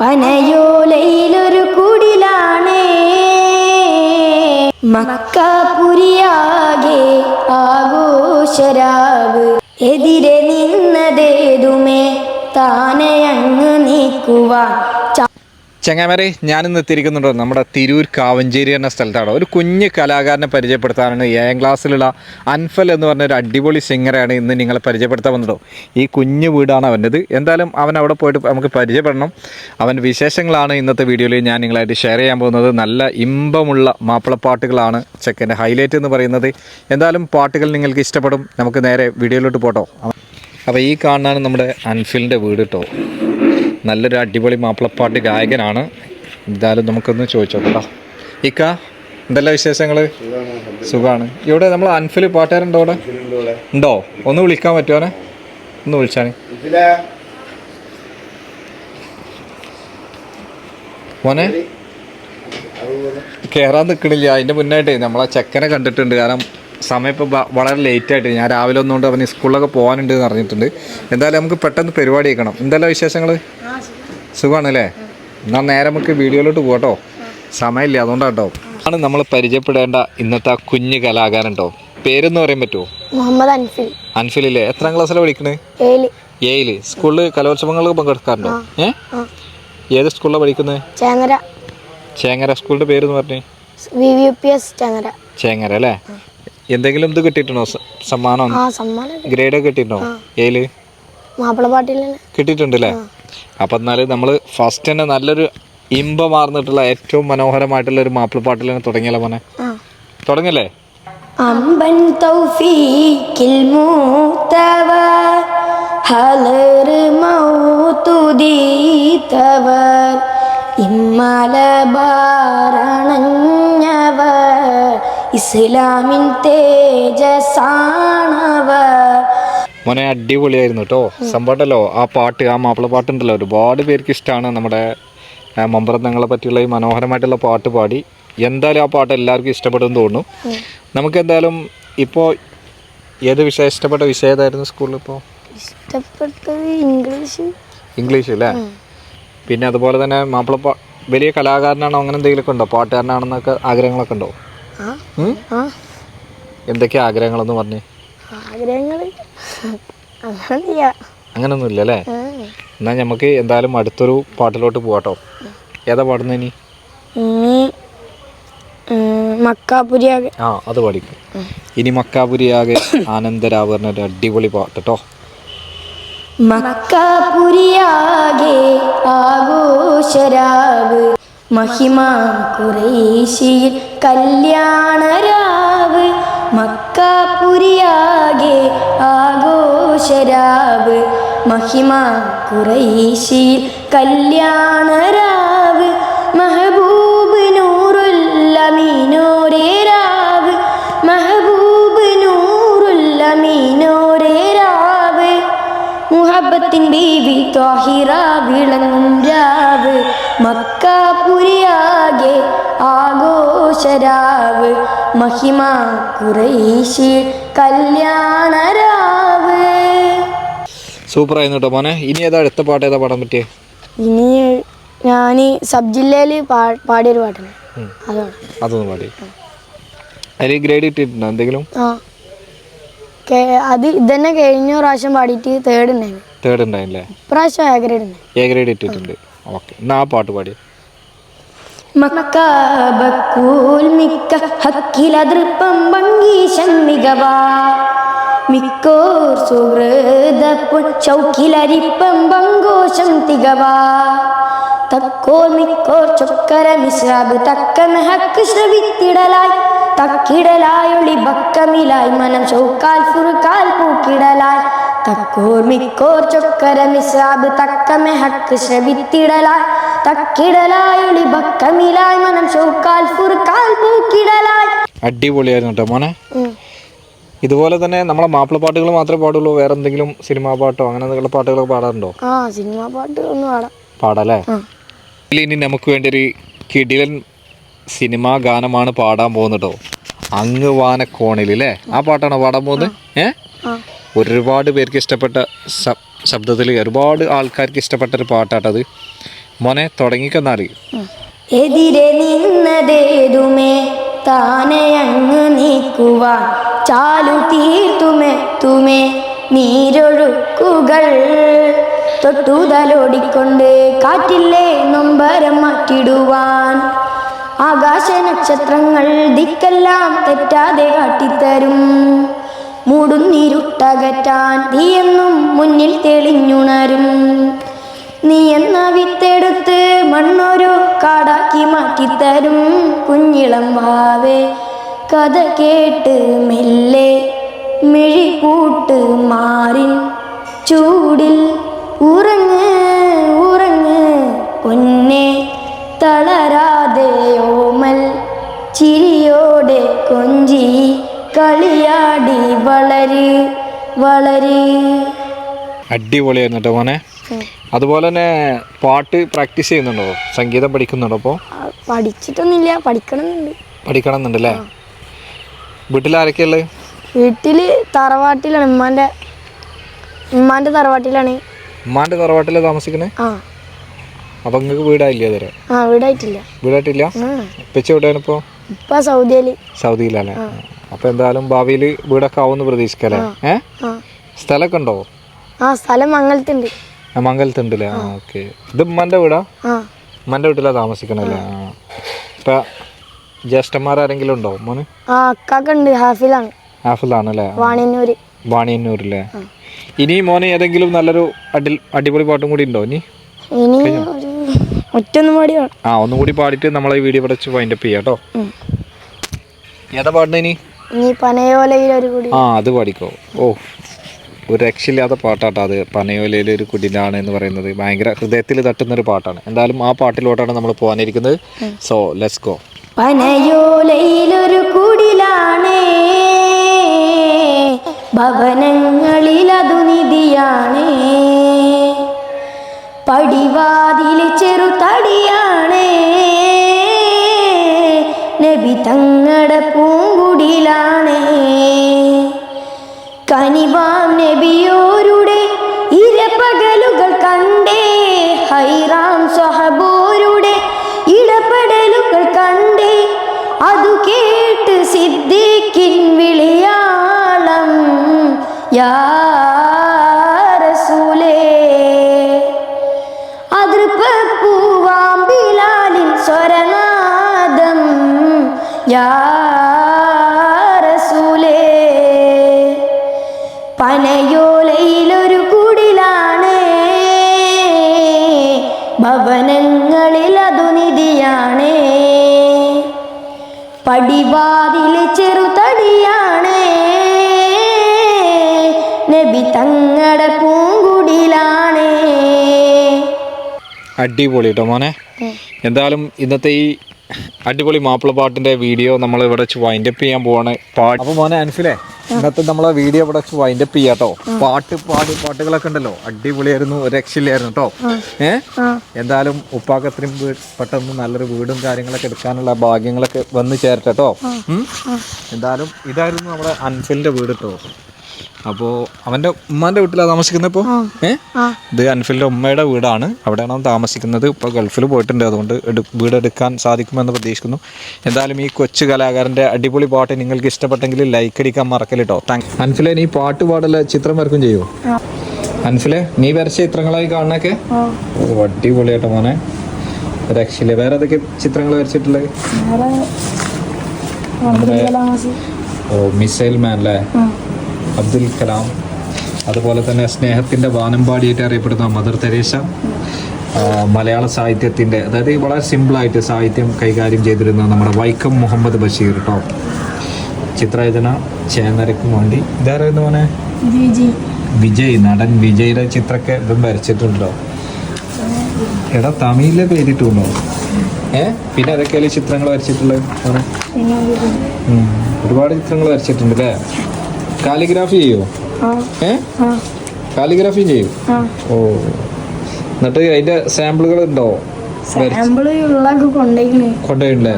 പനയോലയിലൊരു കുടിലാണേ. മക്കാപുരിയാകെ ആഘോഷരാവ്. എതിരെ നിന്നതേതുമേ താനെ അങ്ങ് നീക്കുവാൻ ചങ്ങാമരെ ഞാനിന്ന് എത്തിയിരിക്കുന്നുണ്ട് നമ്മുടെ തിരൂർ കാവഞ്ചേരി എന്ന സ്ഥലത്താണ്. ഒരു കുഞ്ഞ് കലാകാരനെ പരിചയപ്പെടുത്താനാണ് ഏഴാം ക്ലാസ്സിലുള്ള അൻഫൽ എന്ന് പറഞ്ഞ ഒരു അടിപൊളി സിംഗറാണ് ഇന്ന് നിങ്ങളെ പരിചയപ്പെടുത്താൻ വന്നതോ. ഈ കുഞ്ഞു വീടാണ് അവന്റെത്. എന്തായാലും അവൻ അവിടെ പോയിട്ട് നമുക്ക് പരിചയപ്പെടണം. അവന്റെ വിശേഷങ്ങളാണ് ഇന്നത്തെ വീഡിയോയിൽ ഞാൻ നിങ്ങളായിട്ട് ഷെയർ ചെയ്യാൻ പോകുന്നത്. നല്ല ഇമ്പമുള്ള മാപ്പിളപ്പാട്ടുകളാണ് ചെക്കന്റെ ഹൈലൈറ്റ് എന്ന് പറയുന്നത്. എന്തായാലും പാട്ടുകൾ നിങ്ങൾക്ക് ഇഷ്ടപ്പെടും. നമുക്ക് നേരെ വീഡിയോയിലോട്ട് പോട്ടോ. അപ്പോൾ ഈ കാണാനാണ് നമ്മുടെ അൻഫിലിന്റെ വീട് കേട്ടോ. നല്ലൊരു അടിപൊളി മാപ്പിളപ്പാട്ട് ഗായകനാണ്. എന്തായാലും നമുക്കൊന്ന് ചോദിച്ചോട്ടോ ഇക്ക എന്തെല്ലാം വിശേഷങ്ങൾ സുഖമാണ് ഇവിടെ നമ്മൾ അൻഫിൽ പാട്ടുകാരുണ്ടോ അവിടെ? ഉണ്ടോ? ഒന്ന് വിളിക്കാൻ പറ്റുമോനെ ഒന്ന് വിളിച്ചാണ് മോനെ? കയറാൻ നിൽക്കണില്ല അതിന്റെ മുന്നായിട്ടേ നമ്മളാ ചെക്കനെ കണ്ടിട്ടുണ്ട്. കാരണം സമയം ഇപ്പോൾ വളരെ ലേറ്റ് ആയിട്ട്. ഞാൻ രാവിലെ ഒന്നുകൊണ്ട് അവന് സ്കൂളിലൊക്കെ പോകാനുണ്ട് എന്ന് അറിഞ്ഞിട്ടുണ്ട്. എന്തായാലും നമുക്ക് പെട്ടെന്ന് പരിപാടി വെക്കണം. എന്തെല്ലാം വിശേഷങ്ങൾ സുഖമാണല്ലേ എന്നാൽ നേരെ നമുക്ക് വീഡിയോയിലോട്ട് പോകട്ടോ സമയമില്ല അതുകൊണ്ടാണ് കേട്ടോ ആണ് നമ്മൾ പരിചയപ്പെടേണ്ട ഇന്നത്തെ കുഞ്ഞു കലാകാരൻ കേട്ടോ പേരെന്ന് പറയാൻ പറ്റുമോ മുഹമ്മദ് അൻഫിൽ. അൻഫിലില്ലേ? എത്രാം ക്ലാസ്സിലാണ് പഠിക്കണേ? ഏയിൽ സ്കൂളിൽ കലോത്സവങ്ങൾക്ക് പങ്കെടുക്കാറുണ്ടോ? ഏ? ഏത് സ്കൂളിലാണ് പഠിക്കുന്നത് ചേങ്ങര. ചേങ്ങര സ്കൂളിന്റെ പേരെന്ന് പറഞ്ഞേ? ചേങ്ങര. അല്ലേ? എന്തെങ്കിലും ഇത് കിട്ടിയിട്ടുണ്ടോ? സമ്മാനം? ആ സമ്മാനം ഗ്രേഡ് കിട്ടിയിട്ടുണ്ടോ? ഏയിൽ? മാപ്പിളപ്പാട്ടിൽ തന്നെ. കിട്ടിയിട്ടുണ്ടല്ലേ? അപ്പം എന്നാൽ നമ്മൾ ഫസ്റ്റ് തന്നെ നല്ലൊരു ഇമ്പമാർന്നിട്ടുള്ള ഏറ്റവും മനോഹരമായിട്ടുള്ള ഒരു മാപ്പിളപ്പാട്ടിൽ തന്നെ തുടങ്ങിയല്ലോ മോനെ? ആ. തുടങ്ങല്ലേ? അമ്പൻ തൗഫീക്കിൽ മൂത്തവ ഹലർ മൗതുദീതവ ഇമ്മല ബാരണഞ്ഞവർ ഇസ്ലാമിൻ തേജസാണവ. മോനെ അടിപൊളിയായിരുന്നു കേട്ടോ സംഭവമല്ലോ ആ പാട്ട് ആ മാപ്പിള പാട്ടുണ്ടല്ലോ. ഒരുപാട് പേർക്ക് ഇഷ്ടമാണ് നമ്മുടെ മമ്പറന്നങ്ങളെ പറ്റിയുള്ള ഈ മനോഹരമായിട്ടുള്ള പാട്ട് പാടി. എന്തായാലും ആ പാട്ട് എല്ലാവർക്കും ഇഷ്ടപ്പെടും തോന്നുന്നു. നമുക്ക് എന്തായാലും ഇപ്പോൾ ഏത് വിഷയം? ഇഷ്ടപ്പെട്ട വിഷയം ഏതായിരുന്നു സ്കൂളിൽ ഇപ്പോൾ ഇഷ്ടപ്പെട്ടത് ഇംഗ്ലീഷ്. ഇംഗ്ലീഷ് അല്ലേ പിന്നെ അതുപോലെ തന്നെ മാപ്പിള വലിയ കലാകാരനാണോ അങ്ങനെ എന്തെങ്കിലുമൊക്കെ ഉണ്ടോ? പാട്ടുകാരനാണെന്നൊക്കെ ആഗ്രഹങ്ങളൊക്കെ ഉണ്ടോ? എന്തൊക്കെയാ ആഗ്രഹങ്ങളെന്ന് പറഞ്ഞേ? ആഗ്രഹങ്ങൾ അങ്ങനൊന്നും ഇല്ല അല്ലേ എന്നാൽ നമുക്ക് എന്തായാലും അടുത്തൊരു പാട്ടിലോട്ട് പോവാട്ടോ. ഏതാ പാടുന്നത് ഇനി? ഇനി മക്കാപുരിയാകെ ആ അത് പാടിക്കും ഇനി മക്കാപുരിയാകെ ആനന്ദരാവറിന് ഒരു അടിപൊളി പാട്ട് കേട്ടോ മക്കാപുരിയാകെ ആഘോഷരാവ്. മഹിമ കുറേശിയിൽ കല്യാണരാവ് മക്കാപുരിയാകെ ആഘോഷരാവ്. മഹിമ കുറേശിയിൽ കല്യാണരാവ് മെഹബൂബ് നൂറുല്ലമീനോരേ മുഹബത്തിൻ ബീവി ത്വാഹിറ വിളങ്ങും രാവ്. മക്കാപുരിയാകെ ആഘോഷരാവ്. മഹിമ കുറേശി കല്യാണരാവ്. സൂപ്പർ ആയിരുന്നു കേട്ടോ മോനെ. ഇനി ഏതാ അടുത്ത പാട്ട് ഏതാ പാടാൻ പറ്റിയേ? ഇനി ഞാൻ സബ് ജില്ലയിൽ പാടിയൊരു പാട്ടാണ്. അതൊന്നും അതൊന്ന് പാടി. അതിൽ ഗ്രേഡ് കിട്ടിയിട്ടുണ്ടോ എന്തെങ്കിലും? അത് ഇതന്നെ കഴിഞ്ഞ പ്രാവശ്യം പാടിയിട്ട് തേർഡ് ഉണ്ടായിരുന്നു. തേർഡ് ഉണ്ടായില്ലേ? ഇപ്രാവശ്യം എ ഗ്രേഡ് ഉണ്ട് എ ഗ്രേഡ് ഇട്ടിട്ടുണ്ട്. ഓക്കെ എന്നാ ആ പാട്ട് പാടി. മക്കാബക്കൂൽ മിക്ക ഹക്കിലതൃപ്പം ഭംഗീശൻ മികവാ. മിക്കോർ സുഹൃതപ്പുൻ ചൗക്കിലരിപ്പം പങ്കോശം തികവാ. തക്കോ മിക്കോർ ചൊക്കര മിശ്രാബ് തക്കൻ ഹക്ക് ശ്രവിത്തിടലായി. തക്കിടലായൊളി ബക്കമിലായി. മനം ചൗക്കാൽ ഫുറുക്കാൽ പൂക്കിടലായി. തക്കോർ മിക്കോർ ചൊക്കര മിസ്രാബ് തക്കമെ ഹക്ക് ശ്രവിത്തിടലായി തക്കിടലായി ബക്കമിലായി മനം ചൗക്കാൽ ഫുർക്കാൽ പൂക്കിടലായി. അടിപൊളിയായിരുന്നു കേട്ടോ മോനെ. ഇതുപോലെ തന്നെ നമ്മളെ മാപ്പിള പാട്ടുകൾ മാത്രമേ പാടുള്ളൂ വേറെ എന്തെങ്കിലും സിനിമാ പാട്ടോ അങ്ങനെ എന്തെങ്കിലും പാട്ടുകളൊക്കെ പാടാറുണ്ടോ? ആ സിനിമ പാട്ട് ഒന്ന് പാടാം. പാടല്ലേ? ഇനി നമുക്ക് വേണ്ടി ഒരു കിടിലൻ സിനിമാ ഗാനമാണ് പാടാൻ പോകുന്നത് കേട്ടോ അങ്ങ് വാനക്കോണിൽ അല്ലേ ആ പാട്ടാണോ പാടാൻ പോകുന്നത്? ഏഹ് ആ. ഒരുപാട് പേർക്ക് ഇഷ്ടപ്പെട്ട ശബ്ദത്തിൽ ഒരുപാട് ആൾക്കാർക്ക് ഇഷ്ടപ്പെട്ട ഒരു പാട്ടാട്ടത്. മോനെ തുടങ്ങിക്കെന്നാൽ. എതിരെ നിന്നതേതുമേ? താനെ അങ്ങ് നീക്കുവാൻ ചാലു തീർത്തുമെത്തുമേ? നീരൊഴുക്കുകൾ തൊട്ടുതലോടിക്കൊണ്ട് കാറ്റില്ലേ നൊമ്പരം മാറ്റിടുവാൻ. ആകാശ നക്ഷത്രങ്ങൾ ദിക്കെല്ലാം തെറ്റാതെ കാട്ടിത്തരും. മൂടുന്നിരുട്ടകറ്റാൻ നീയെന്നും മുന്നിൽ തെളിഞ്ഞുണരും. നീ എന്ന വിത്തെടുത്ത് മണ്ണൊരു കാടാക്കി മാറ്റിത്തരും. കുഞ്ഞിളം വാവേ കഥ കേട്ട് മെല്ലെ മിഴിക്കൂട്ട് മാറി ചൂടിൽ ഉറങ്ങ് ഉറങ്ങ് പൊന്നെ തളരാതെ ഓമൽ ചിരിയോടെ കൊഞ്ചി. കളിയാടി വളരെ വളരെ. അടിപൊളിയായിരുന്നു കേട്ടോ മോനെ. അതുപോലെ തന്നെ പാട്ട് പ്രാക്ടീസ് ചെയ്യുന്നുണ്ടോ? സംഗീതം പഠിക്കുന്നുണ്ടോ അപ്പോ ആ, പഠിച്ചിട്ടൊന്നുമില്ല പഠിക്കണമെന്നുണ്ട്. പഠിക്കണമെന്നുണ്ട് അല്ലേ വീട്ടിൽ വീട്ടിലാരൊക്കെയുള്ളത് വീട്ടിൽ തറവാട്ടിലാണ് ഉമ്മാന്റെ ഉമ്മാന്റെ തറവാട്ടിലാണ്. ഉമ്മാന്റെ തറവാട്ടിലാണ് താമസിക്കുന്നത് ആ. അപ്പോൾ നിങ്ങൾക്ക് വീടായില്ല ഇതുവരെ? ആ വീടായിട്ടില്ല. വീടായിട്ടില്ല? ഇപ്പൊ എവിടെയാണ് ഇപ്പോൾ ഇപ്പൊ സൗദിയിൽ. സൗദിയിലല്ലേ? അപ്പോൾ എന്തായാലും ഭാവിയിൽ വീടൊക്കെ ആവുമെന്ന് പ്രതീക്ഷിക്കല്ലേ? ഏ? സ്ഥലമൊക്കെ ഉണ്ടോ? ആ സ്ഥലം മംഗലത്തുണ്ട്. ആ, മംഗലത്തുണ്ടല്ലേ ആ ഓക്കെ. ഇത് ഉമ്മന്റെ വീടാ? ആ. വീട്ടിലാ താമസിക്കണല്ലേ? ആ. ഇപ്പം ജ്യേഷ്ഠന്മാരാരെങ്കിലും ഉണ്ടോ മോന്? ആ അക്കാക്കുണ്ട് ഹാഫിലാണ്. ഹാഫിലാണല്ലേ വാണിയന്നൂര്. വാണിയന്നൂരില്ലേ ഇനി മോനെ ഏതെങ്കിലും നല്ലൊരു അടി അടിപൊളി പാട്ടും കൂടി ഉണ്ടോ ഇനി? ഒറ്റൊന്നും പാടി ആ ഒന്നും കൂടി പാടിയിട്ട് നമ്മളെ വീഡിയോ പഠിച്ച് വൈൻഡപ്പ് ചെയ്യാം കേട്ടോ. ഏതാ പാടുന്ന ഇനി? ആ അത് പാടിക്കോ ഓ ഒരു രക്ഷയില്ലാത്ത പാട്ടാട്ടോ അത്. പനയോലയിലെ ഒരു കുടിലാണ് എന്ന് പറയുന്നത്. ഭയങ്കര ഹൃദയത്തിൽ തട്ടുന്ന ഒരു പാട്ടാണ്. എന്തായാലും ആ പാട്ടിലോട്ടാണ് നമ്മൾ പോകാനിരിക്കുന്നത്. സോ ലെറ്റ്സ് ഗോ പനയോലയിലൊരു കുടിലാണേ. ഭവനങ്ങളിലതു നിധിയാണേ. പടിവാതിൽ ചെറുതടിയാണേ പൂങ്കുടിലാണേ കനിവാം നബിയോരുടെ ഇരപകലുകൾ കണ്ടേ. ഹൈറാം സഹബോരുടെ ഇടപെടലുകൾ കണ്ടേ. അതു കേട്ട് സിദ്ദീഖിൻ വിളിയാളം യാ റസൂലേ അതൃപ്പൂവാം ബിലാലിൻ സ്വരനാദം യാ ഭവനങ്ങളിൽ അതു നിധിയാണ് പടിവാതിൽ ചെറുതടിയാണ്. നബി തങ്ങളുടെ പൂങ്കുടിലാണ്. അടിപൊളി കേട്ടോ മോനെ എന്തായാലും ഇന്നത്തെ ഈ അടിപൊളി മാപ്പിള പാട്ടിന്റെ വീഡിയോ നമ്മൾ ഇവിടെ വെച്ച് വൈൻഡപ്പ് ചെയ്യാൻ പോവാണ്. പാട്ട് അപ്പൊ മോനെ അൻഫിലെ ഇന്നത്തെ നമ്മളെ വീഡിയോ ഇവിടെ വെച്ച് വൈൻഡപ്പ് ചെയ്യാട്ടോ. പാട്ട് പാടി പാട്ടുകളൊക്കെ ഉണ്ടല്ലോ. അടിപൊളിയായിരുന്നു ഒരു രക്ഷയില്ലായിരുന്നു കേട്ടോ ഏ? എന്തായാലും ഉപ്പാക്ക് അത്രയും പെട്ടെന്ന് നല്ലൊരു വീടും കാര്യങ്ങളൊക്കെ എടുക്കാനുള്ള ഭാഗ്യങ്ങളൊക്കെ വന്നു ചേരട്ടെ കേട്ടോ എന്തായാലും ഇതായിരുന്നു നമ്മുടെ അൻഫിലിന്റെ വീട് കേട്ടോ അപ്പോൾ അവന്റെ ഉമ്മാന്റെ വീട്ടിലാണ് താമസിക്കുന്നത് ഇപ്പോൾ ഇത് അൻഫിലിന്റെ ഉമ്മയുടെ വീടാണ്. അവിടെയാണ് അവൻ താമസിക്കുന്നത്. ഇപ്പോൾ ഗൾഫിൽ പോയിട്ടുണ്ട്. അതുകൊണ്ട് വീട് എടുക്കാൻ സാധിക്കുമെന്ന് പ്രതീക്ഷിക്കുന്നു. എന്തായാലും ഈ കൊച്ചു കലാകാരന്റെ അടിപൊളി പാട്ട് നിങ്ങൾക്ക് ഇഷ്ടപ്പെട്ടെങ്കിൽ ലൈക്ക് അടിക്കാൻ മറക്കൽ കേട്ടോ താങ്ക് അൻഫിലെ നീ പാട്ട് പാടല ചിത്രം വരക്കും ചെയ്യോ? ആ. അൻഫിലെ നീ വരച്ച ചിത്രങ്ങളായി കാണണൊക്കെ? അടിപൊളിയായിട്ടോ മോനെ. രക്ഷയില്ല. വേറെ ഏതൊക്കെ ചിത്രങ്ങൾ വരച്ചിട്ടുള്ളത്. ഓ മിസൈൽ മാൻ അല്ലേ അബ്ദുൽ കലാം. അതുപോലെ തന്നെ സ്നേഹത്തിന്റെ വാനമ്പാടിയായിട്ട് അറിയപ്പെടുന്ന മദർ തെരേശ മലയാള സാഹിത്യത്തിന്റെ അതായത് വളരെ സിമ്പിളായിട്ട് സാഹിത്യം കൈകാര്യം ചെയ്തിരുന്ന നമ്മുടെ വൈക്കം മുഹമ്മദ് ബഷീർ കേട്ടോ ചിത്രരചന ചേന്നരക്കും വേണ്ടി. ഇതാരായിരുന്നു മോനെ? വിജയ്. നടൻ വിജയുടെ ചിത്രമൊക്കെ ഇതും വരച്ചിട്ടുണ്ടോ? എടാ തമിഴിലെ പേരിട്ടുണ്ടോ? ഏ? പിന്നെ അതൊക്കെയല്ലേ ചിത്രങ്ങൾ വരച്ചിട്ടുള്ളത്. ഒരുപാട് ചിത്രങ്ങൾ വരച്ചിട്ടുണ്ട് അല്ലേ? കാലിഗ്രാഫി ചെയ്യോ? ഏ? കാലിഗ്രാഫി ചെയ്യും? ഓ. എന്നിട്ട് അതിന്റെ സാമ്പിളുകൾ ഉണ്ടോ? കുറ്റൂസൊക്കെ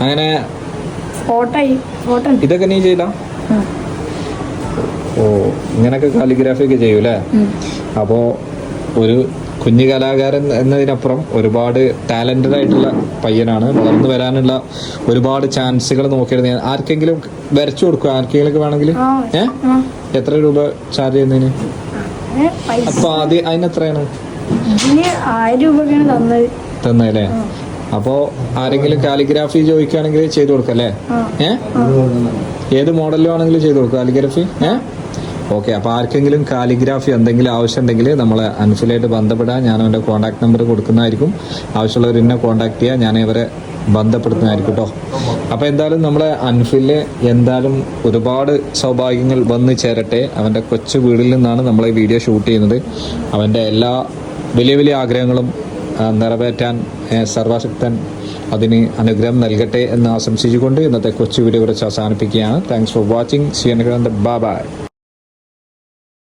അങ്ങനെ. ഇതൊക്കെ നീ ചെയ്ത? ഓ ഇങ്ങനൊക്കെ കാലിഗ്രാഫി ഒക്കെ ചെയ്യൂലേ അപ്പോ ഒരു കുഞ്ഞു കലാകാരൻ എന്നതിനപ്പുറം ഒരുപാട് ടാലന്റഡ് ആയിട്ടുള്ള പയ്യനാണ്. വളർന്നു വരാനുള്ള ഒരുപാട് ചാൻസുകൾ നോക്കിയിരുന്നു ഞാൻ. ആർക്കെങ്കിലും വരച്ചു കൊടുക്കുക ആർക്കെങ്കിലും വേണമെങ്കിൽ? ഏ? എത്ര രൂപ ചാർജ് ചെയ്യുന്നതിന്? അപ്പൊ ആദ്യം അതിന് എത്രയാണ്? ഇതിന് ആയിരം രൂപക്കാണ് തന്നത്. തന്നല്ലേ അപ്പോ ആരെങ്കിലും കാലിഗ്രാഫി ചോദിക്കുകയാണെങ്കിൽ ചെയ്തു കൊടുക്കല്ലേ? ഏഹ് ഏത് മോഡലും ആണെങ്കിലും ചെയ്തു കൊടുക്കും കാലിഗ്രാഫി? ഏ? ഓക്കെ അപ്പോൾ ആർക്കെങ്കിലും കാലിഗ്രാഫി എന്തെങ്കിലും ആവശ്യം ഉണ്ടെങ്കിൽ നമ്മളെ അൻഫിലായിട്ട് ബന്ധപ്പെടാൻ ഞാൻ അവന്റെ കോൺടാക്ട് നമ്പർ കൊടുക്കുന്നതായിരിക്കും. ആവശ്യമുള്ളവർ എന്നെ കോൺടാക്ട് ചെയ്യുക ഞാൻ ഇവരെ ബന്ധപ്പെടുത്തുന്നതായിരിക്കും കേട്ടോ. അപ്പോൾ എന്തായാലും നമ്മളെ അൻഫിൽ എന്തായാലും ഒരുപാട് സൗഭാഗ്യങ്ങൾ വന്നു ചേരട്ടെ. അവന്റെ കൊച്ചു വീടിൽ നിന്നാണ് നമ്മൾ ഈ വീഡിയോ ഷൂട്ട് ചെയ്യുന്നത്. അവന്റെ എല്ലാ വലിയ വലിയ ആഗ്രഹങ്ങളും നിറവേറ്റാൻ സർവശക്തൻ അതിന് അനുഗ്രഹം നൽകട്ടെ എന്ന് ആശംസിച്ചുകൊണ്ട് ഇന്നത്തെ കൊച്ചു വീഡിയോ കുറച്ച് അവസാനിപ്പിക്കുകയാണ്. Thanks for watching see bye bye